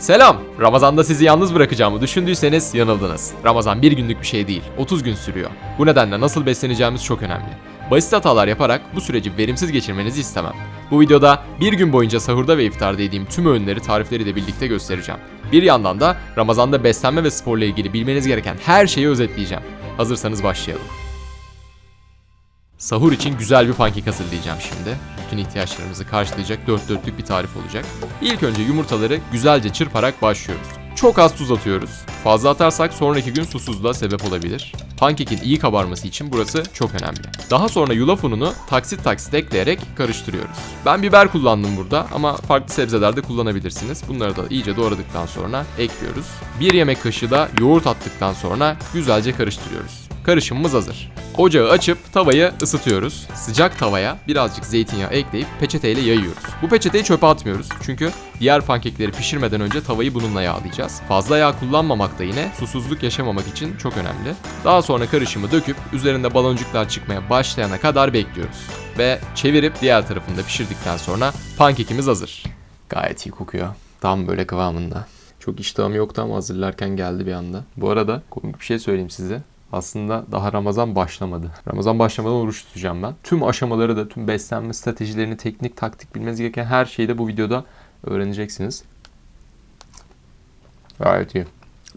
Selam! Ramazan'da sizi yalnız bırakacağımı düşündüyseniz yanıldınız. Ramazan bir günlük bir şey değil, 30 gün sürüyor. Bu nedenle nasıl besleneceğimiz çok önemli. Basit hatalar yaparak bu süreci verimsiz geçirmenizi istemem. Bu videoda bir gün boyunca sahurda ve iftarda yediğim tüm öğünleri tarifleri de birlikte göstereceğim. Bir yandan da Ramazan'da beslenme ve sporla ilgili bilmeniz gereken her şeyi özetleyeceğim. Hazırsanız başlayalım. Sahur için güzel bir pankek hazırlayacağım şimdi. Bütün ihtiyaçlarımızı karşılayacak dört dörtlük bir tarif olacak. İlk önce yumurtaları güzelce çırparak başlıyoruz. Çok az tuz atıyoruz. Fazla atarsak sonraki gün susuzluğa sebep olabilir. Pankekin iyi kabarması için burası çok önemli. Daha sonra yulaf ununu taksit taksit ekleyerek karıştırıyoruz. Ben biber kullandım burada ama farklı sebzeler de kullanabilirsiniz. Bunları da iyice doğradıktan sonra ekliyoruz. Bir yemek kaşığı da yoğurt attıktan sonra güzelce karıştırıyoruz. Karışımımız hazır. Ocağı açıp tavayı ısıtıyoruz. Sıcak tavaya birazcık zeytinyağı ekleyip peçeteyle yayıyoruz. Bu peçeteyi çöpe atmıyoruz çünkü diğer pankekleri pişirmeden önce tavayı bununla yağlayacağız. Fazla yağ kullanmamak da yine susuzluk yaşamamak için çok önemli. Daha sonra karışımı döküp üzerinde baloncuklar çıkmaya başlayana kadar bekliyoruz. Ve çevirip diğer tarafını da pişirdikten sonra pankekimiz hazır. Gayet iyi kokuyor. Tam böyle kıvamında. Çok iştahım yoktu ama hazırlarken geldi bir anda. Bu arada komik bir şey söyleyeyim size. Aslında daha Ramazan başlamadı. Ramazan başlamadan oruç tutacağım ben. Tüm aşamaları da, tüm beslenme stratejilerini, teknik, taktik bilmeniz gereken her şeyi de bu videoda öğreneceksiniz. Gayet iyi.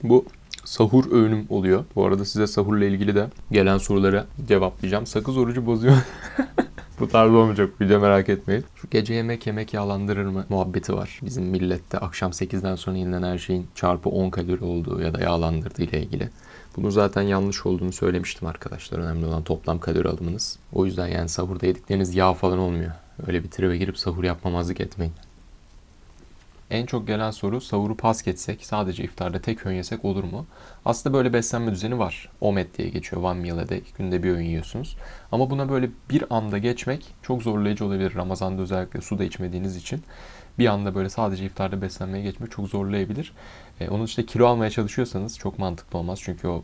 Bu sahur öğünüm oluyor. Bu arada size sahurla ilgili de gelen soruları cevaplayacağım. Sakız orucu bozuyor. Bu tarz olmayacak video merak etmeyin. Şu gece yemek yemek yağlandırır mı muhabbeti var. Bizim millette akşam 8'den sonra yenilen her şeyin çarpı 10 kalori olduğu ya da yağlandırdığı ile ilgili. Bunu zaten yanlış olduğunu söylemiştim arkadaşlar. Önemli olan toplam kalori alımınız. O yüzden yani sahurda yedikleriniz yağ falan olmuyor. Öyle bir tribe girip sahur yapmamazlık etmeyin. En çok gelen soru sahuru pas geçsek sadece iftarda tek öğün yesek olur mu? Aslında böyle beslenme düzeni var. OMED diye geçiyor. One meal a day. Günde bir öğün yiyorsunuz. Ama buna böyle bir anda geçmek çok zorlayıcı olabilir. Ramazan'da özellikle su da içmediğiniz için. Bir anda böyle sadece iftarda beslenmeye geçmek çok zorlayabilir. Ee, onun işte kilo almaya çalışıyorsanız çok mantıklı olmaz. Çünkü o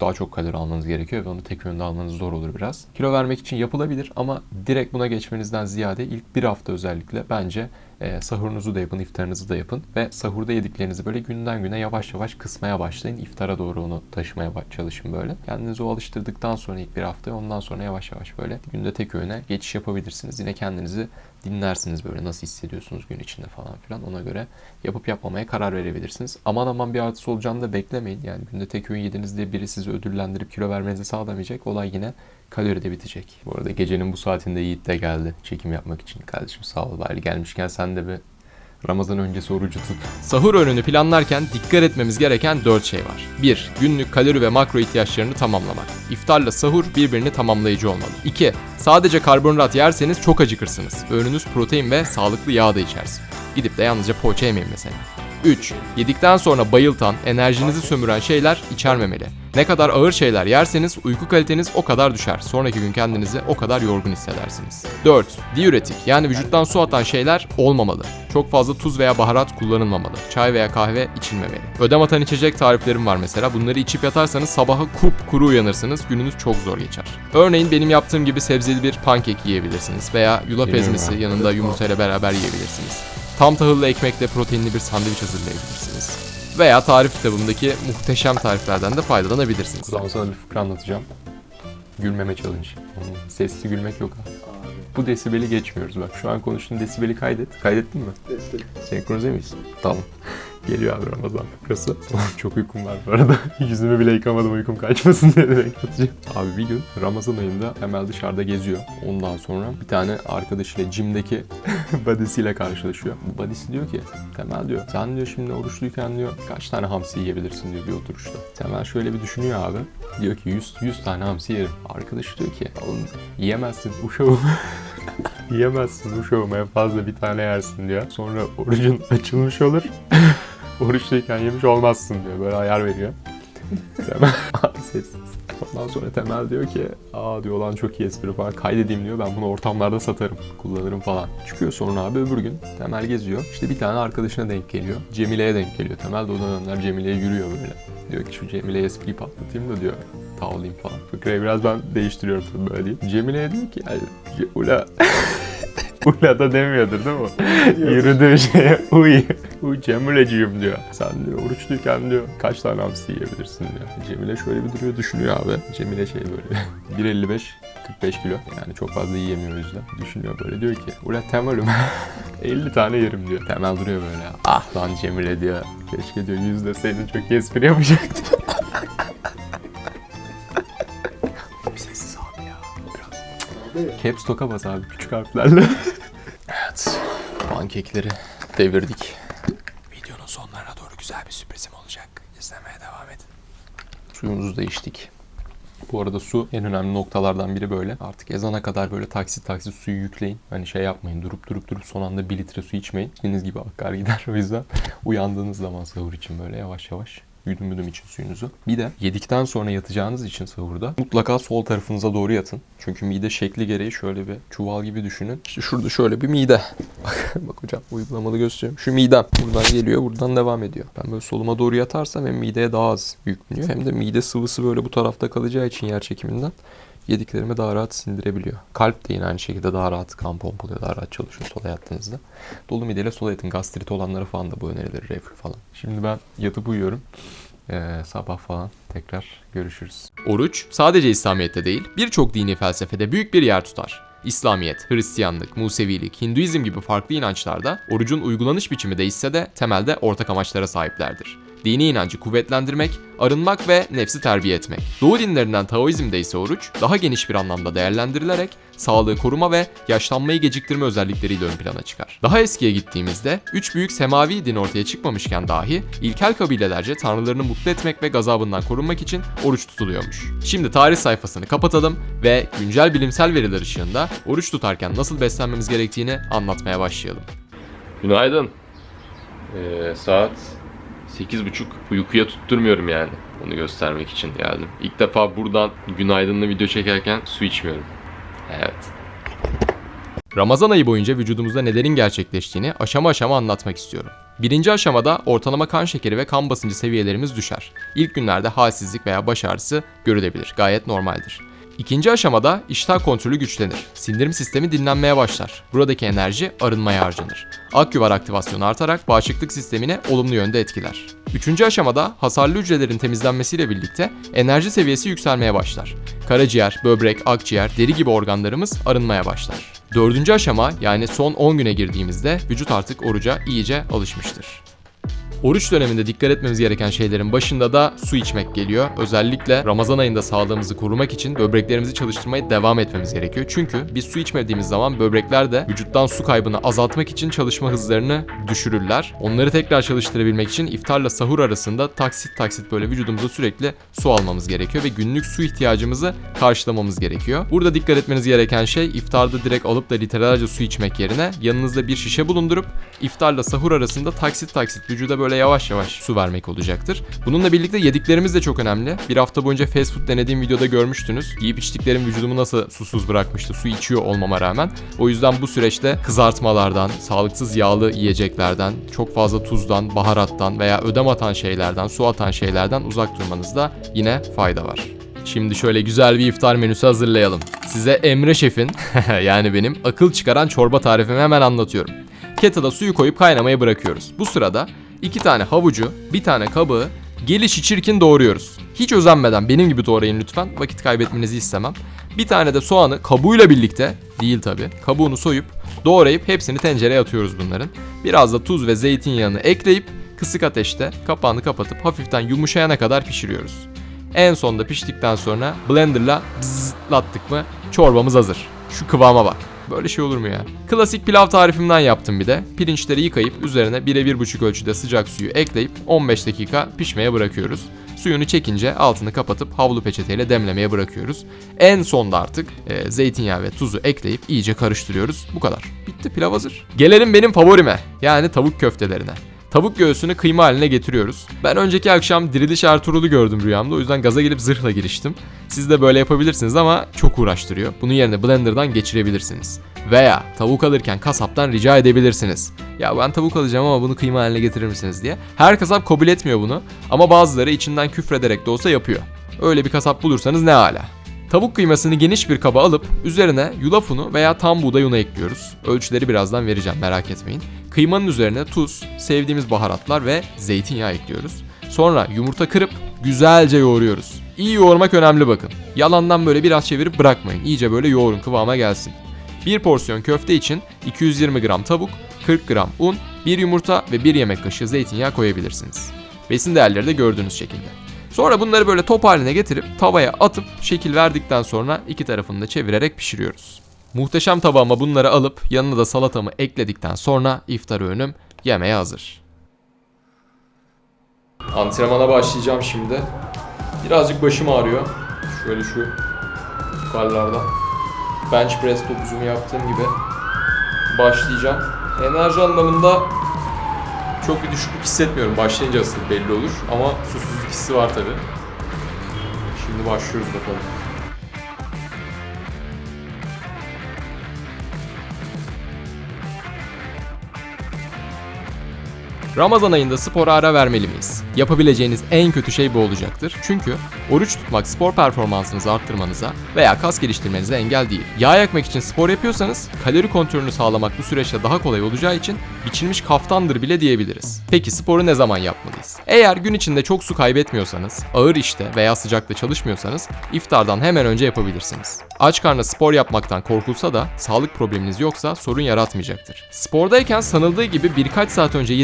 daha çok kalori almanız gerekiyor ve onu tek öğünde almanız zor olur biraz. Kilo vermek için yapılabilir ama direkt buna geçmenizden ziyade ilk bir hafta özellikle bence e, sahurunuzu da yapın, iftarınızı da yapın ve sahurda yediklerinizi böyle günden güne yavaş yavaş kısmaya başlayın. İftara doğru onu taşımaya çalışın böyle. Kendinizi o alıştırdıktan sonra ilk bir hafta ondan sonra yavaş yavaş böyle günde tek öğüne geçiş yapabilirsiniz. Yine kendinizi dinlersiniz böyle nasıl hissediyorsunuz gün içinde falan filan ona göre yapıp yapmamaya karar verebilirsiniz. Aman aman bir artısı olacağını da beklemeyin. Yani günde tek öğün yediniz diye biri sizi ödüllendirip kilo vermenizi sağlamayacak. Olay yine kaloride bitecek. Bu arada gecenin bu saatinde Yiğit de geldi çekim yapmak için. Kardeşim sağ ol bari gelmişken sen de bir Ramazan öncesi orucu tut. Sahur öğününü planlarken dikkat etmemiz gereken 4 şey var. 1. Günlük kalori ve makro ihtiyaçlarını tamamlamak. İftarla sahur birbirini tamamlayıcı olmalı. 2. Sadece karbonhidrat yerseniz çok acıkırsınız. Öğününüz protein ve sağlıklı yağ da içersin. Gidip de yalnızca poğaça yemeyin mesela. 3. Yedikten sonra bayıltan, enerjinizi sömüren şeyler içermemeli. Ne kadar ağır şeyler yerseniz uyku kaliteniz o kadar düşer. Sonraki gün kendinizi o kadar yorgun hissedersiniz. 4. Diüretik yani vücuttan su atan şeyler olmamalı. Çok fazla tuz veya baharat kullanılmamalı. Çay veya kahve içilmemeli. Ödem atan içecek tariflerim var mesela. Bunları içip yatarsanız sabaha kup kuru uyanırsınız. Gününüz çok zor geçer. Örneğin benim yaptığım gibi sebzeli bir pankek yiyebilirsiniz. Veya yulaf ezmesi yanında yumurtayla beraber yiyebilirsiniz. Tam tahıllı ekmekle proteinli bir sandviç hazırlayabilirsiniz. Veya tarif kitabımdaki muhteşem tariflerden de faydalanabilirsiniz. O zaman sana bir fıkra anlatacağım. Gülmeme challenge. Sesli gülmek yok ha. Bu desibeli geçmiyoruz bak. Şu an konuştuğun desibeli kaydet. Kaydettin mi? Senkronize miyiz? Tamam. Geliyor abi Ramazan fıkrası. Çok uykum var bu arada. Yüzümü bile yıkamadım uykum kaçmasın diye de bekleteceğim. Abi bir gün Ramazan ayında Emel dışarıda geziyor. Ondan sonra bir tane arkadaşıyla Jim'deki badisiyle karşılaşıyor. Badisi diyor ki Temel diyor sen diyor şimdi oruçluyken diyor kaç tane hamsi yiyebilirsin diyor bir oturuşta. Temel şöyle bir düşünüyor abi. Diyor ki 100, 100 tane hamsi yerim. Arkadaş diyor ki oğlum yiyemezsin uşağım. Yiyemezsin uşağım en fazla bir tane yersin diyor. Sonra orucun açılmış olur. Oruçluyken yemiş olmazsın diyor. Böyle ayar veriyor. Temel sessiz. Ondan sonra Temel diyor ki aa diyor lan çok iyi espri falan kaydedeyim diyor. Ben bunu ortamlarda satarım, kullanırım falan. Çıkıyor sonra abi öbür gün Temel geziyor. İşte bir tane arkadaşına denk geliyor. Cemile'ye denk geliyor. Temel de o dönemler Cemile'ye yürüyor böyle. Diyor ki şu Cemile'ye espriyi patlatayım da diyor tavlayayım falan. Fıkrayı biraz ben değiştiriyorum tabii böyle değil. Cemile'ye diyor ki ula Ula da demiyordur değil mi? Yürüdüğü şeye uy. Bu Cemile'ciyim diyor. Sen diyor oruçluyken diyor kaç tane hamsi yiyebilirsin diyor. Cemile şöyle bir duruyor düşünüyor abi. Cemile şey böyle 1.55 45 kilo. Yani çok fazla yiyemiyor o yüzden. Düşünüyor böyle diyor ki Ula Temel'im 50 tane yerim diyor. Temel duruyor böyle. Ah lan Cemile diyor. Keşke diyor yüz deseydin çok iyi espri yapacaktı. Sessiz abi ya. Biraz. Caps lock'a bas abi küçük harflerle. evet. Pankekleri devirdik. Videonun sonlarına doğru güzel bir sürprizim olacak. İzlemeye devam edin. Suyumuzu da içtik. Bu arada su en önemli noktalardan biri böyle. Artık ezana kadar böyle taksit taksit suyu yükleyin. Hani şey yapmayın durup durup durup son anda bir litre su içmeyin. Deniz gibi akar gider o yüzden. Uyandığınız zaman sahur için böyle yavaş yavaş yudum yudum için suyunuzu. Bir de yedikten sonra yatacağınız için sahurda mutlaka sol tarafınıza doğru yatın. Çünkü mide şekli gereği şöyle bir çuval gibi düşünün. İşte şurada şöyle bir mide. Bak, bak hocam uygulamalı gösteriyorum. Şu midem buradan geliyor buradan devam ediyor. Ben böyle soluma doğru yatarsam hem mideye daha az yükleniyor hem de mide sıvısı böyle bu tarafta kalacağı için yer çekiminden yediklerimi daha rahat sindirebiliyor. Kalp de yine aynı şekilde daha rahat kan pompalıyor, daha rahat çalışıyor sola yattığınızda. Dolu mideyle sola yatın. Gastrit olanlara falan da bu önerilir, reflü falan. Şimdi ben yatıp uyuyorum. Ee, sabah falan tekrar görüşürüz. Oruç sadece İslamiyet'te değil birçok dini felsefede büyük bir yer tutar. İslamiyet, Hristiyanlık, Musevilik, Hinduizm gibi farklı inançlarda orucun uygulanış biçimi değişse de temelde ortak amaçlara sahiplerdir. Dini inancı kuvvetlendirmek, arınmak ve nefsi terbiye etmek. Doğu dinlerinden Taoizm'de ise oruç daha geniş bir anlamda değerlendirilerek sağlığı koruma ve yaşlanmayı geciktirme özellikleriyle ön plana çıkar. Daha eskiye gittiğimizde üç büyük semavi din ortaya çıkmamışken dahi ilkel kabilelerce tanrılarını mutlu etmek ve gazabından korunmak için oruç tutuluyormuş. Şimdi tarih sayfasını kapatalım ve güncel bilimsel veriler ışığında oruç tutarken nasıl beslenmemiz gerektiğini anlatmaya başlayalım. Günaydın. Ee, saat 8.30. Uykuya tutturmuyorum yani. Onu göstermek için geldim. İlk defa buradan günaydınlı video çekerken su içmiyorum. Evet. Ramazan ayı boyunca vücudumuzda nelerin gerçekleştiğini aşama aşama anlatmak istiyorum. Birinci aşamada ortalama kan şekeri ve kan basıncı seviyelerimiz düşer. İlk günlerde halsizlik veya baş ağrısı görülebilir. Gayet normaldir. İkinci aşamada iştah kontrolü güçlenir. Sindirim sistemi dinlenmeye başlar. Buradaki enerji arınmaya harcanır. Aküvar aktivasyonu artarak bağışıklık sistemini olumlu yönde etkiler. Üçüncü aşamada hasarlı hücrelerin temizlenmesiyle birlikte enerji seviyesi yükselmeye başlar. Karaciğer, böbrek, akciğer, deri gibi organlarımız arınmaya başlar. Dördüncü aşama yani son 10 güne girdiğimizde vücut artık oruca iyice alışmıştır. Oruç döneminde dikkat etmemiz gereken şeylerin başında da su içmek geliyor. Özellikle Ramazan ayında sağlığımızı korumak için böbreklerimizi çalıştırmaya devam etmemiz gerekiyor. Çünkü biz su içmediğimiz zaman böbrekler de vücuttan su kaybını azaltmak için çalışma hızlarını düşürürler. Onları tekrar çalıştırabilmek için iftarla sahur arasında taksit taksit böyle vücudumuza sürekli su almamız gerekiyor ve günlük su ihtiyacımızı karşılamamız gerekiyor. Burada dikkat etmeniz gereken şey iftarda direkt alıp da litrelerce su içmek yerine yanınızda bir şişe bulundurup iftarla sahur arasında taksit taksit vücuda böyle yavaş yavaş su vermek olacaktır. Bununla birlikte yediklerimiz de çok önemli. Bir hafta boyunca fast food denediğim videoda görmüştünüz. Yiyip içtiklerim vücudumu nasıl susuz bırakmıştı su içiyor olmama rağmen. O yüzden bu süreçte kızartmalardan, sağlıksız yağlı yiyeceklerden, çok fazla tuzdan, baharattan veya ödem atan şeylerden, su atan şeylerden uzak durmanızda yine fayda var. Şimdi şöyle güzel bir iftar menüsü hazırlayalım. Size Emre Şef'in yani benim akıl çıkaran çorba tarifimi hemen anlatıyorum. Kettle'a suyu koyup kaynamaya bırakıyoruz. Bu sırada iki tane havucu, bir tane kabuğu gelişi çirkin doğruyoruz. Hiç özenmeden benim gibi doğrayın lütfen. Vakit kaybetmenizi istemem. Bir tane de soğanı kabuğuyla birlikte değil tabi kabuğunu soyup doğrayıp hepsini tencereye atıyoruz bunların. Biraz da tuz ve zeytinyağını ekleyip kısık ateşte kapağını kapatıp hafiften yumuşayana kadar pişiriyoruz. En sonda piştikten sonra blenderla bzzlattık mı çorbamız hazır. Şu kıvama bak. Böyle şey olur mu ya? Klasik pilav tarifimden yaptım bir de. Pirinçleri yıkayıp üzerine 1'e 1,5 ölçüde sıcak suyu ekleyip 15 dakika pişmeye bırakıyoruz. Suyunu çekince altını kapatıp havlu peçeteyle demlemeye bırakıyoruz. En sonda artık e, zeytinyağı ve tuzu ekleyip iyice karıştırıyoruz. Bu kadar. Bitti pilav hazır. Gelelim benim favorime. Yani tavuk köftelerine. Tavuk göğsünü kıyma haline getiriyoruz. Ben önceki akşam Diriliş Ertuğrul'u gördüm rüyamda. O yüzden gaza gelip zırhla giriştim. Siz de böyle yapabilirsiniz ama çok uğraştırıyor. Bunun yerine blenderdan geçirebilirsiniz. Veya tavuk alırken kasaptan rica edebilirsiniz. Ya ben tavuk alacağım ama bunu kıyma haline getirir misiniz diye. Her kasap kabul etmiyor bunu ama bazıları içinden küfrederek de olsa yapıyor. Öyle bir kasap bulursanız ne hala. Tavuk kıymasını geniş bir kaba alıp üzerine yulaf unu veya tam buğday unu ekliyoruz. Ölçüleri birazdan vereceğim merak etmeyin. Kıymanın üzerine tuz, sevdiğimiz baharatlar ve zeytinyağı ekliyoruz. Sonra yumurta kırıp güzelce yoğuruyoruz. İyi yoğurmak önemli bakın. Yalandan böyle biraz çevirip bırakmayın. İyice böyle yoğurun kıvama gelsin. Bir porsiyon köfte için 220 gram tavuk, 40 gram un, bir yumurta ve bir yemek kaşığı zeytinyağı koyabilirsiniz. Besin değerleri de gördüğünüz şekilde. Sonra bunları böyle top haline getirip tavaya atıp şekil verdikten sonra iki tarafını da çevirerek pişiriyoruz. Muhteşem tabağıma bunları alıp yanına da salatamı ekledikten sonra iftar öğünüm yemeğe hazır. Antrenmana başlayacağım şimdi. Birazcık başım ağrıyor. Şöyle şu yukarılarda. Bench press topuzumu yaptığım gibi başlayacağım. Enerji anlamında çok bir düşüklük hissetmiyorum. Başlayınca asıl belli olur ama susuzluk hissi var tabi. Şimdi başlıyoruz bakalım. Ramazan ayında spora ara vermeli miyiz? Yapabileceğiniz en kötü şey bu olacaktır. Çünkü oruç tutmak spor performansınızı arttırmanıza veya kas geliştirmenize engel değil. Yağ yakmak için spor yapıyorsanız kalori kontrolünü sağlamak bu süreçte daha kolay olacağı için biçilmiş kaftandır bile diyebiliriz. Peki sporu ne zaman yapmalıyız? Eğer gün içinde çok su kaybetmiyorsanız, ağır işte veya sıcakta çalışmıyorsanız iftardan hemen önce yapabilirsiniz. Aç karnına spor yapmaktan korkulsa da sağlık probleminiz yoksa sorun yaratmayacaktır. Spordayken sanıldığı gibi birkaç saat önce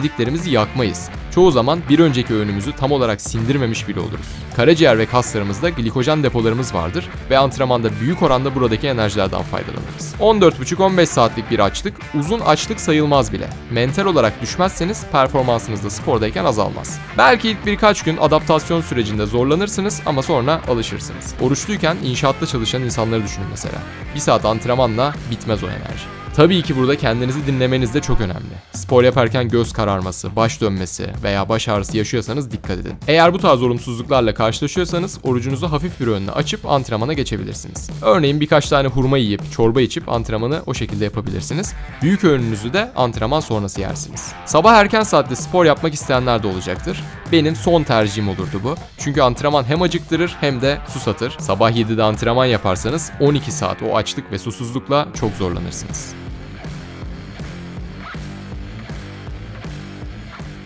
yediklerimizi yakmayız. Çoğu zaman bir önceki öğünümüzü tam olarak sindirmemiş bile oluruz. Karaciğer ve kaslarımızda glikojen depolarımız vardır ve antrenmanda büyük oranda buradaki enerjilerden faydalanırız. 14,5-15 saatlik bir açlık uzun açlık sayılmaz bile. Mental olarak düşmezseniz performansınız da spordayken azalmaz. Belki ilk birkaç gün adaptasyon sürecinde zorlanırsınız ama sonra alışırsınız. Oruçluyken inşaatta çalışan insanları düşünün mesela. Bir saat antrenmanla bitmez o enerji. Tabii ki burada kendinizi dinlemeniz de çok önemli. Spor yaparken göz kararması, baş dönmesi veya baş ağrısı yaşıyorsanız dikkat edin. Eğer bu tarz olumsuzluklarla karşılaşıyorsanız orucunuzu hafif bir öğünle açıp antrenmana geçebilirsiniz. Örneğin birkaç tane hurma yiyip çorba içip antrenmanı o şekilde yapabilirsiniz. Büyük öğününüzü de antrenman sonrası yersiniz. Sabah erken saatte spor yapmak isteyenler de olacaktır. Benim son tercihim olurdu bu. Çünkü antrenman hem acıktırır hem de susatır. Sabah 7'de antrenman yaparsanız 12 saat o açlık ve susuzlukla çok zorlanırsınız.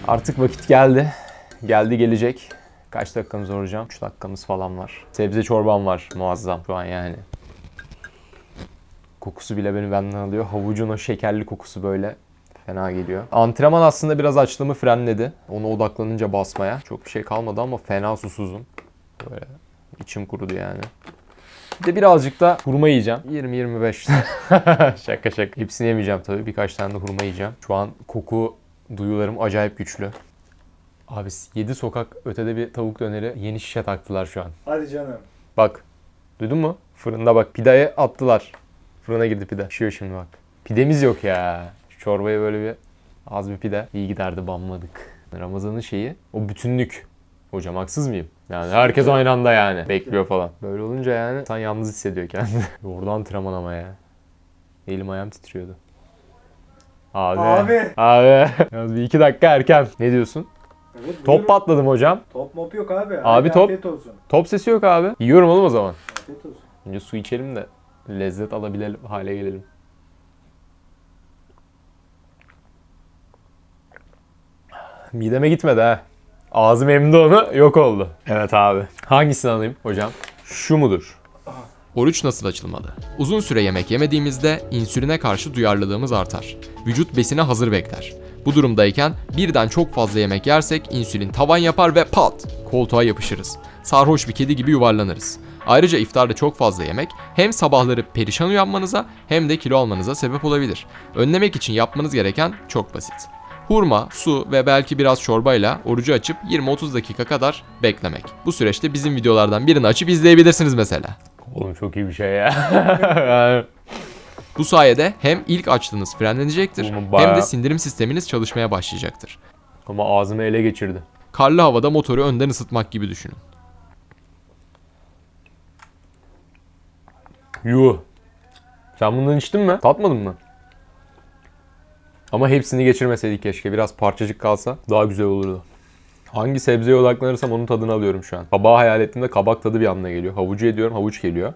Artık vakit geldi. Geldi gelecek. Kaç dakikamız var hocam? 3 dakikamız falan var. Sebze çorbam var muazzam şu an yani. Kokusu bile beni benden alıyor. Havucun o şekerli kokusu böyle fena geliyor. Antrenman aslında biraz açlığımı frenledi. Ona odaklanınca basmaya. Çok bir şey kalmadı ama fena susuzum. Böyle içim kurudu yani. Bir de birazcık da hurma yiyeceğim. 20-25. şaka şaka. Hepsini yemeyeceğim tabii. Birkaç tane de hurma yiyeceğim. Şu an koku duyularım acayip güçlü. Abi 7 sokak ötede bir tavuk döneri yeni şişe taktılar şu an. Hadi canım. Bak. Duydun mu? Fırında bak pideye attılar. Fırına girdi pide. Pişiyor şimdi bak. Pidemiz yok ya. Şu çorbaya böyle bir az bir pide. İyi giderdi banmadık. Ramazan'ın şeyi o bütünlük. Hocam haksız mıyım? Yani herkes aynı anda yani. Bekliyor falan. Böyle olunca yani insan yalnız hissediyor kendini. Orada antrenman ama ya. Elim ayağım titriyordu. Abi. Abi. Abi. Yalnız bir iki dakika erken. Ne diyorsun? Evet, Top buyurun. patladım hocam. Top mop yok abi. Abi Hadi top- Afiyet olsun. Top sesi yok abi. Yiyorum oğlum o zaman. Afiyet olsun. Önce su içelim de lezzet alabilelim hale gelelim. Mideme gitmedi ha. Ağzım emdi onu yok oldu. Evet abi. Hangisini alayım hocam? Şu mudur? Oruç nasıl açılmalı? Uzun süre yemek yemediğimizde insüline karşı duyarlılığımız artar. Vücut besine hazır bekler. Bu durumdayken birden çok fazla yemek yersek insülin tavan yapar ve pat koltuğa yapışırız. Sarhoş bir kedi gibi yuvarlanırız. Ayrıca iftarda çok fazla yemek hem sabahları perişan uyanmanıza hem de kilo almanıza sebep olabilir. Önlemek için yapmanız gereken çok basit. Hurma, su ve belki biraz çorbayla orucu açıp 20-30 dakika kadar beklemek. Bu süreçte bizim videolardan birini açıp izleyebilirsiniz mesela. Oğlum çok iyi bir şey ya. Bu sayede hem ilk açlığınız frenlenecektir bayağı- hem de sindirim sisteminiz çalışmaya başlayacaktır. Ama ağzımı ele geçirdi. Karlı havada motoru önden ısıtmak gibi düşünün. Yuh. Sen bundan içtin mi? Tatmadın mı? Ama hepsini geçirmeseydik keşke. Biraz parçacık kalsa daha güzel olurdu. Hangi sebzeye odaklanırsam onun tadını alıyorum şu an. Kabağı hayal ettiğimde kabak tadı bir anda geliyor. Havucu ediyorum, havuç geliyor.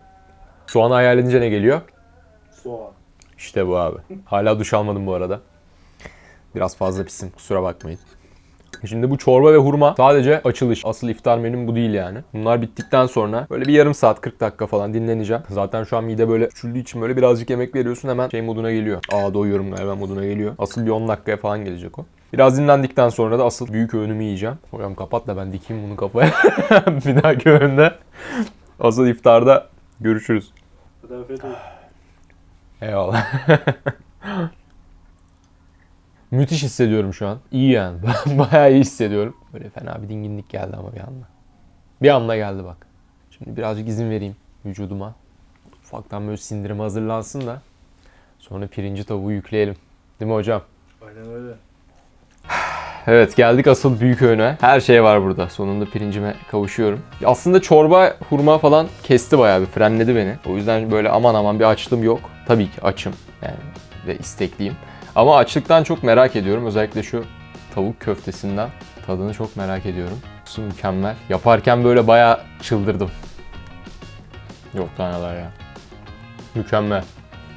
Soğanı hayal edince ne geliyor? Soğan. İşte bu abi. Hala duş almadım bu arada. Biraz fazla pisim kusura bakmayın. Şimdi bu çorba ve hurma sadece açılış. Asıl iftar menüm bu değil yani. Bunlar bittikten sonra böyle bir yarım saat 40 dakika falan dinleneceğim. Zaten şu an mide böyle küçüldüğü için böyle birazcık yemek veriyorsun hemen şey moduna geliyor. Aa doyuyorum galiba moduna geliyor. Asıl bir 10 dakikaya falan gelecek o. Biraz dinlendikten sonra da asıl büyük öğünümü yiyeceğim. Hocam kapat da ben dikeyim bunu kafaya. bir dahaki öğünde. Asıl iftarda görüşürüz. Hadi afiyet olsun. Eyvallah. Müthiş hissediyorum şu an. İyi yani. Bayağı iyi hissediyorum. Böyle fena bir dinginlik geldi ama bir anda. Bir anda geldi bak. Şimdi birazcık izin vereyim vücuduma. Ufaktan böyle sindirime hazırlansın da. Sonra pirinci tavuğu yükleyelim. Değil mi hocam? Aynen öyle. Evet geldik asıl büyük öğüne. Her şey var burada. Sonunda pirincime kavuşuyorum. Aslında çorba, hurma falan kesti bayağı bir frenledi beni. O yüzden böyle aman aman bir açlığım yok. Tabii ki açım yani ve istekliyim. Ama açlıktan çok merak ediyorum. Özellikle şu tavuk köftesinden tadını çok merak ediyorum. Su mükemmel. Yaparken böyle bayağı çıldırdım. Yok taneler ya. Mükemmel.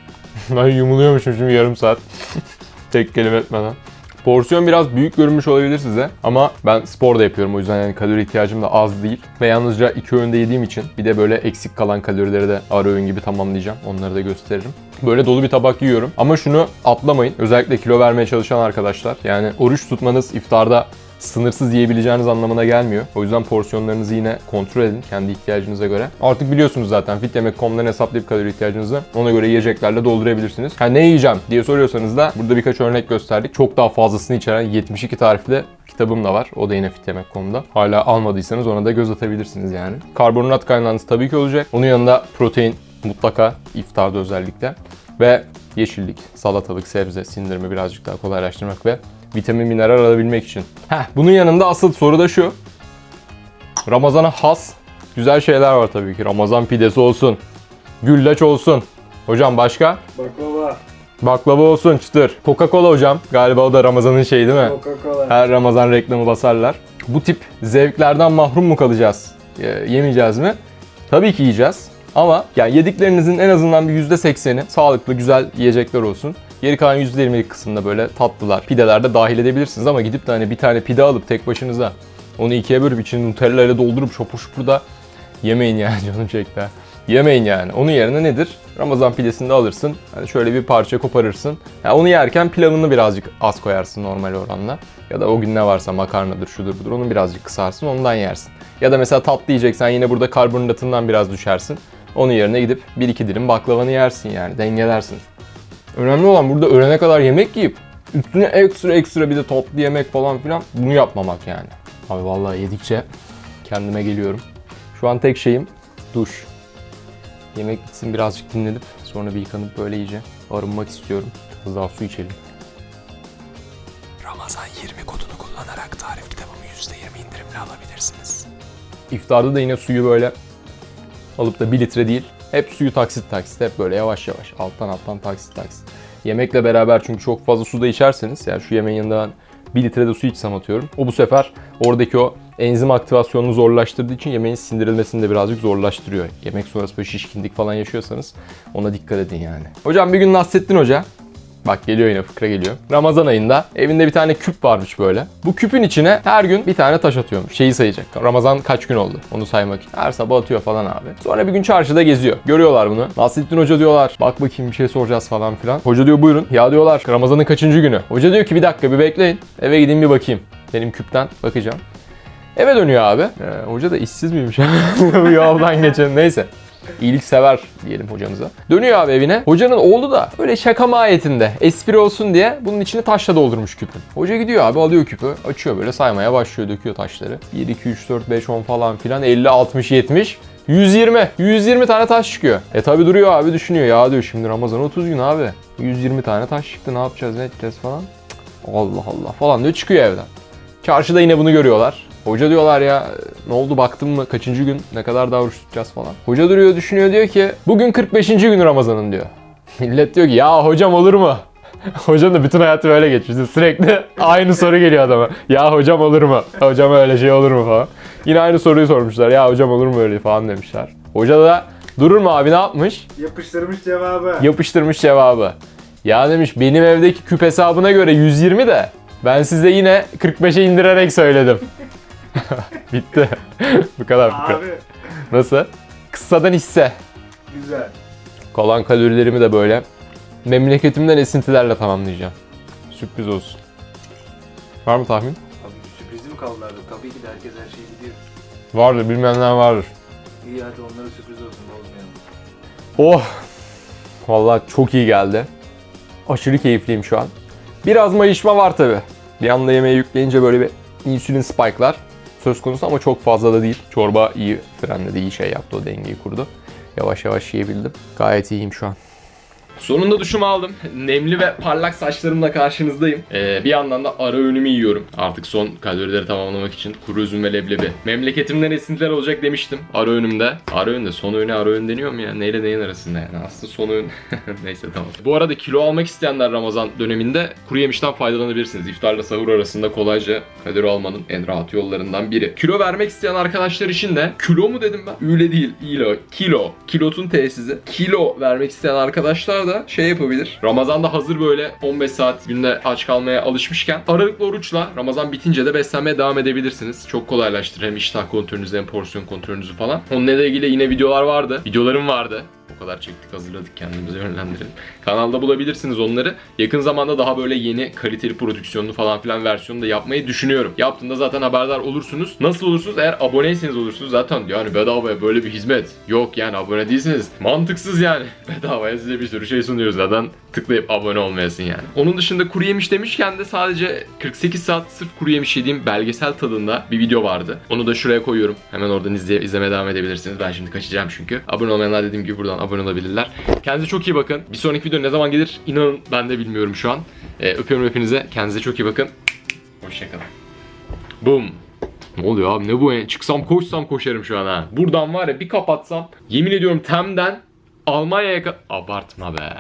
ben yumuluyormuşum şimdi yarım saat. Tek kelime etmeden. Porsiyon biraz büyük görünmüş olabilir size ama ben spor da yapıyorum o yüzden yani kalori ihtiyacım da az değil. Ve yalnızca iki öğünde yediğim için bir de böyle eksik kalan kalorileri de ara öğün gibi tamamlayacağım. Onları da gösteririm. Böyle dolu bir tabak yiyorum. Ama şunu atlamayın. Özellikle kilo vermeye çalışan arkadaşlar. Yani oruç tutmanız iftarda sınırsız yiyebileceğiniz anlamına gelmiyor. O yüzden porsiyonlarınızı yine kontrol edin kendi ihtiyacınıza göre. Artık biliyorsunuz zaten fityemek.com'dan hesaplayıp kalori ihtiyacınızı ona göre yiyeceklerle doldurabilirsiniz. Ha ne yiyeceğim diye soruyorsanız da burada birkaç örnek gösterdik. Çok daha fazlasını içeren 72 tarifli kitabım da var. O da yine fityemek.com'da. Hala almadıysanız ona da göz atabilirsiniz yani. Karbonhidrat kaynağınız tabii ki olacak. Onun yanında protein mutlaka iftarda özellikle. Ve yeşillik, salatalık, sebze sindirimi birazcık daha kolaylaştırmak ve vitamin mineral alabilmek için. Heh, bunun yanında asıl soru da şu. Ramazana has güzel şeyler var tabii ki. Ramazan pidesi olsun. Güllaç olsun. Hocam başka? Baklava, Baklava olsun çıtır. Coca-Cola hocam. Galiba o da Ramazan'ın şeyi değil mi? Coca-Cola. Her Ramazan reklamı basarlar. Bu tip zevklerden mahrum mu kalacağız? Ee, yemeyeceğiz mi? Tabii ki yiyeceğiz. Ama yani yediklerinizin en azından bir %80'i sağlıklı, güzel yiyecekler olsun. Geri kalan %20'lik kısımda böyle tatlılar, pideler de dahil edebilirsiniz ama gidip de hani bir tane pide alıp tek başınıza onu ikiye bölüp içini Nutella ile doldurup şopur şopur da yemeyin yani canım çekti. Yemeyin yani. Onun yerine nedir? Ramazan pidesini de alırsın. Hani şöyle bir parça koparırsın. Yani onu yerken pilavını birazcık az koyarsın normal oranla. Ya da o gün ne varsa makarnadır, şudur budur onu birazcık kısarsın ondan yersin. Ya da mesela tatlı yiyeceksen yine burada karbonhidratından biraz düşersin. Onun yerine gidip bir iki dilim baklavanı yersin yani dengelersin. Önemli olan burada öğlene kadar yemek yiyip üstüne ekstra ekstra bir de tatlı yemek falan filan bunu yapmamak yani. Abi vallahi yedikçe kendime geliyorum. Şu an tek şeyim duş. Yemek bitsin birazcık dinlenip sonra bir yıkanıp böyle iyice arınmak istiyorum. Biraz daha su içelim. Ramazan 20 kodunu kullanarak tarif kitabımı %20 indirimle alabilirsiniz. İftarda da yine suyu böyle alıp da 1 litre değil. Hep suyu taksit taksit hep böyle yavaş yavaş alttan alttan taksit taksit. Yemekle beraber çünkü çok fazla su da içerseniz yani şu yemeğin yanında ben 1 litre de su içsem atıyorum. O bu sefer oradaki o enzim aktivasyonunu zorlaştırdığı için yemeğin sindirilmesini de birazcık zorlaştırıyor. Yemek sonrası böyle şişkinlik falan yaşıyorsanız ona dikkat edin yani. Hocam bir gün Nasrettin Hoca Bak geliyor yine fıkra geliyor. Ramazan ayında evinde bir tane küp varmış böyle. Bu küpün içine her gün bir tane taş atıyormuş. Şeyi sayacak. Ramazan kaç gün oldu? Onu saymak için. Her sabah atıyor falan abi. Sonra bir gün çarşıda geziyor. Görüyorlar bunu. Nasrettin Hoca diyorlar. Bak bakayım bir şey soracağız falan filan. Hoca diyor buyurun. Ya diyorlar Ramazan'ın kaçıncı günü? Hoca diyor ki bir dakika bir bekleyin. Eve gideyim bir bakayım. Benim küpten bakacağım. Eve dönüyor abi. Ee, hoca da işsiz miymiş? Bu yoldan geçen. Neyse. İyilik sever diyelim hocamıza. Dönüyor abi evine. Hocanın oğlu da böyle şaka mahiyetinde espri olsun diye bunun içini taşla doldurmuş küpün. Hoca gidiyor abi alıyor küpü açıyor böyle saymaya başlıyor döküyor taşları. 1, 2, 3, 4, 5, 10 falan filan 50, 60, 70. 120. 120 tane taş çıkıyor. E tabi duruyor abi düşünüyor. Ya diyor şimdi Ramazan 30 gün abi. 120 tane taş çıktı ne yapacağız ne edeceğiz falan. Allah Allah falan diyor çıkıyor evden. Çarşıda yine bunu görüyorlar. Hoca diyorlar ya ne oldu baktın mı kaçıncı gün ne kadar daha oruç tutacağız falan. Hoca duruyor düşünüyor diyor ki bugün 45. gün Ramazan'ın diyor. Millet diyor ki ya hocam olur mu? Hocanın da bütün hayatı böyle geçmişti. Sürekli aynı soru geliyor adama. Ya hocam olur mu? Hocam öyle şey olur mu falan. Yine aynı soruyu sormuşlar. Ya hocam olur mu öyle falan demişler. Hoca da durur mu abi ne yapmış? Yapıştırmış cevabı. Yapıştırmış cevabı. Ya demiş benim evdeki küp hesabına göre 120 de ben size yine 45'e indirerek söyledim. Bitti. bu kadar. bu kadar. Abi Nasıl? Kıssadan hisse. güzel. Kalan kalorilerimi de böyle memleketimden esintilerle tamamlayacağım. Sürpriz olsun. Var mı tahmin? Abi sürprizi mi kaldı abi? Tabii ki de herkes her şeyi biliyor. Vardır, bilmeyenler vardır. İyi hadi onlara sürpriz olsun bozmayalım. Oh! Vallahi çok iyi geldi. Aşırı keyifliyim şu an. Biraz mayışma var tabi. Bir anda yemeği yükleyince böyle bir insülin spike'lar söz konusu ama çok fazla da değil. Çorba iyi frenledi, iyi şey yaptı, o dengeyi kurdu. Yavaş yavaş yiyebildim. Gayet iyiyim şu an. Sonunda duşumu aldım. Nemli ve parlak saçlarımla karşınızdayım. Ee, bir yandan da ara öğünümü yiyorum. Artık son kalorileri tamamlamak için kuru üzüm ve leblebi. Memleketimden esintiler olacak demiştim ara öğünümde. Ara öğünde son öğüne ara öğün deniyor mu ya? Neyle neyin arasında yani? Aslında son öğün. Neyse tamam. Bu arada kilo almak isteyenler Ramazan döneminde kuru yemişten faydalanabilirsiniz. İftarla sahur arasında kolayca kalori almanın en rahat yollarından biri. Kilo vermek isteyen arkadaşlar için de kilo mu dedim ben? Öyle değil. Kilo. Kilo. Kilotun tesisi. Kilo vermek isteyen arkadaşlar da şey yapabilir. Ramazan'da hazır böyle 15 saat günde aç kalmaya alışmışken aralıklı oruçla Ramazan bitince de beslenmeye devam edebilirsiniz. Çok kolaylaştırır hem iştah kontrolünüzü hem porsiyon kontrolünüzü falan. Onunla ilgili yine videolar vardı. Videolarım vardı. O kadar çektik hazırladık kendimizi yönlendirelim. Kanalda bulabilirsiniz onları. Yakın zamanda daha böyle yeni kaliteli prodüksiyonlu falan filan versiyonu da yapmayı düşünüyorum. Yaptığımda zaten haberdar olursunuz. Nasıl olursunuz? Eğer aboneyseniz olursunuz zaten yani bedavaya böyle bir hizmet yok yani abone değilsiniz. Mantıksız yani. Bedavaya size bir sürü şey sunuyoruz zaten tıklayıp abone olmayasın yani. Onun dışında kuru yemiş demişken de sadece 48 saat sırf kuru yemiş yediğim belgesel tadında bir video vardı. Onu da şuraya koyuyorum. Hemen oradan izleye, izlemeye devam edebilirsiniz. Ben şimdi kaçacağım çünkü. Abone olmayanlar dediğim gibi buradan abone olabilirler. Kendinize çok iyi bakın. Bir sonraki video ne zaman gelir inanın ben de bilmiyorum şu an. Ee, öpüyorum hepinize. Kendinize çok iyi bakın. Hoşçakalın. Boom. Ne oluyor abi ne bu ya? Çıksam koşsam koşarım şu an ha. Buradan var ya bir kapatsam yemin ediyorum Tem'den Almanya'ya Abartma be.